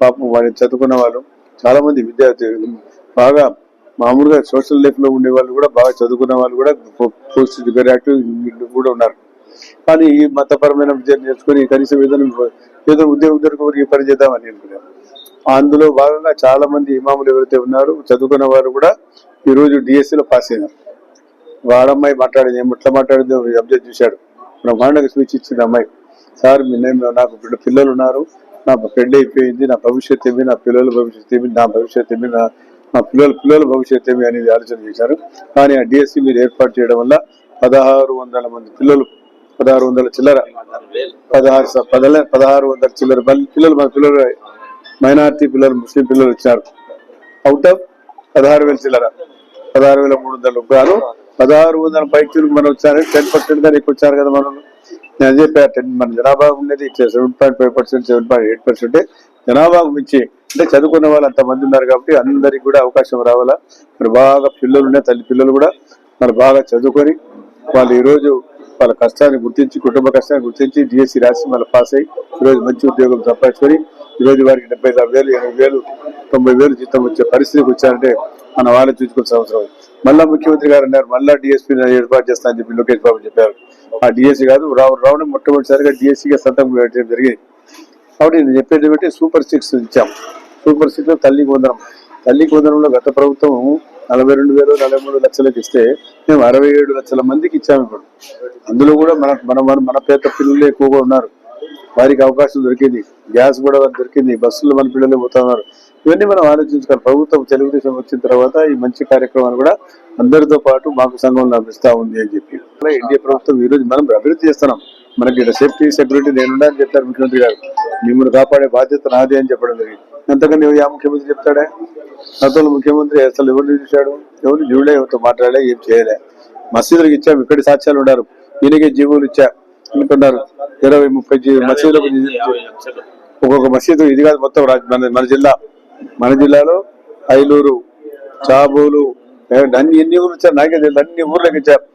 పాపం వాడిని చదువుకున్న వాళ్ళు చాలా మంది విద్యార్థులు బాగా మామూలుగా సోషల్ లైఫ్లో ఉండే వాళ్ళు కూడా బాగా చదువుకున్న వాళ్ళు కూడా పోస్ట్ యాక్టివ్ కూడా ఉన్నారు. కానీ ఈ మతపరమైన విద్యను నేర్చుకుని కనీసం ఏదైనా ఏదో ఉద్యోగం దొరికి పని చేద్దామని అనుకున్నారు. అందులో భాగంగా చాలా మంది ఇమాములు ఎవరైతే ఉన్నారో చదువుకున్న వారు కూడా ఈ రోజు డిఎస్సి లో పాస్ అయినారు. వాడమ్మాయి మాట్లాడింది ఏం ఎట్లా మాట్లాడిందో అబ్జర్వ్ చూశాడు. బ్రహ్మాండంగా స్పీచ్ ఇచ్చింది అమ్మాయి. సార్ మీ నాకు పిల్లలు ఉన్నారు. నా పెళ్ళి అయిపోయింది నా భవిష్యత్ ఏమి నా పిల్లల భవిష్యత్ ఏమి నా భవిష్యత్ ఏమి నా నా పిల్లల పిల్లల భవిష్యత్ ఏమి అనేది ఆలోచన చేశారు. కానీ ఆ డిఎస్సి మీరు ఏర్పాటు చేయడం వల్ల పదహారు వందల మంది పిల్లలు పదహారు వందల చిల్లర పదహారు పదల పదహారు వందల చిల్లర పిల్లలు మన పిల్లలు మైనార్టీ పిల్లలు ముస్లిం పిల్లలు వచ్చారు అవుట్ ఆఫ్ పదహారు వేల చిల్లర పదహారు వేల మూడు వందలు రూపాయలు పదహారు వందల పైకి మనం వచ్చారు టెన్ పర్సెంట్గా ఎక్కువ వచ్చారు కదా మనం నేను చెప్పా టెన్ మన జనాభా ఉండేది seven point five percent seven point eight percent జనాభాకు మించి అంటే చదువుకున్న వాళ్ళు అంతమంది ఉన్నారు కాబట్టి అందరికి కూడా అవకాశం రావాలా? మరి బాగా పిల్లలు ఉన్నాయి తల్లి పిల్లలు కూడా మరి బాగా చదువుకొని వాళ్ళు ఈరోజు వాళ్ళ కష్టాన్ని గుర్తించి కుటుంబ కష్టాన్ని గుర్తించి డిఎస్సి రాసి మళ్ళీ పాస్ అయ్యి ఈ రోజు మంచి ఉద్యోగం సంపాదించుకొని ఈ రోజు వారికి డెబ్బై ఐదు వేలు ఎనభై వేలు తొంభై వేలు జీతం వచ్చే పరిస్థితికి వచ్చారంటే మనం ఆలోచించుకోవాల్సిన అవసరం మళ్ళీ మళ్ళా ముఖ్యమంత్రి గారు అన్నారు మళ్ళా డిఎస్పీ ఏర్పాటు చేస్తా అని చెప్పి లోకేష్ బాబు చెప్పారు. ఆ డిఎస్సి కాదు రావు రావడం మొట్టమొదటిసారిగా డిఎస్సిగా సంతకం పెట్టడం జరిగింది. కాబట్టి నేను చెప్పేది ఏంటంటే సూపర్ సిక్స్ ఇచ్చాం. సూపర్ సిక్స్లో తల్లికి తల్లి తల్లికి గత ప్రభుత్వం నలభై రెండు వేలు నలభై మూడు లక్షలకు ఇస్తే మేము అరవై ఏడు లక్షల మందికి ఇచ్చాము ఇప్పుడు. అందులో కూడా మన మన మన పేద పిల్లలు ఎక్కువగా ఉన్నారు. వారికి అవకాశం దొరికింది. గ్యాస్ కూడా వారికి దొరికింది. బస్సులు మన పిల్లలు పోతా ఉన్నారు ఇవన్నీ మనం ఆలోచించుకోవాలి. ప్రభుత్వం తెలుగుదేశం వచ్చిన తర్వాత ఈ మంచి కార్యక్రమాలు కూడా అందరితో పాటు మాకు సంఘం లభిస్తూ ఉంది అని చెప్పి. అలా ఎన్డీఏ ప్రభుత్వం ఈ రోజు మనం అభివృద్ధి చేస్తున్నాం. మనకి ఇక్కడ సేఫ్టీ సెక్యూరిటీ నేనున్నా అని చెప్పారు ముఖ్యమంత్రి గారు. మిమ్మల్ని కాపాడే బాధ్యత నాది అని చెప్పడం జరిగింది. అంతకని ఆ ముఖ్యమంత్రి చెప్తాడే? గతంలో ముఖ్యమంత్రి అసలు ఎవరిని చూశాడు? ఎవరు? చూడలే ఎవరితో మాట్లాడలే ఏం చేయలే. మసీదులకు ఇచ్చాం ఇక్కడి సాక్ష్యాలు ఉన్నారు. ఈయనకే జీవులు ఇచ్చా. అనుకున్నారు ఇరవై ముప్పై జీ- మసీదులకు ఒక్కొక్క మసీదు ఇది కాదు మొత్తం మన మన జిల్లా. మన జిల్లాలో ఐలూరు చాబూలు అన్ని ఎన్ని ఊర్లు ఇచ్చారు? నాకే తెలియదు. అన్ని ఊర్లకు ఇచ్చారు.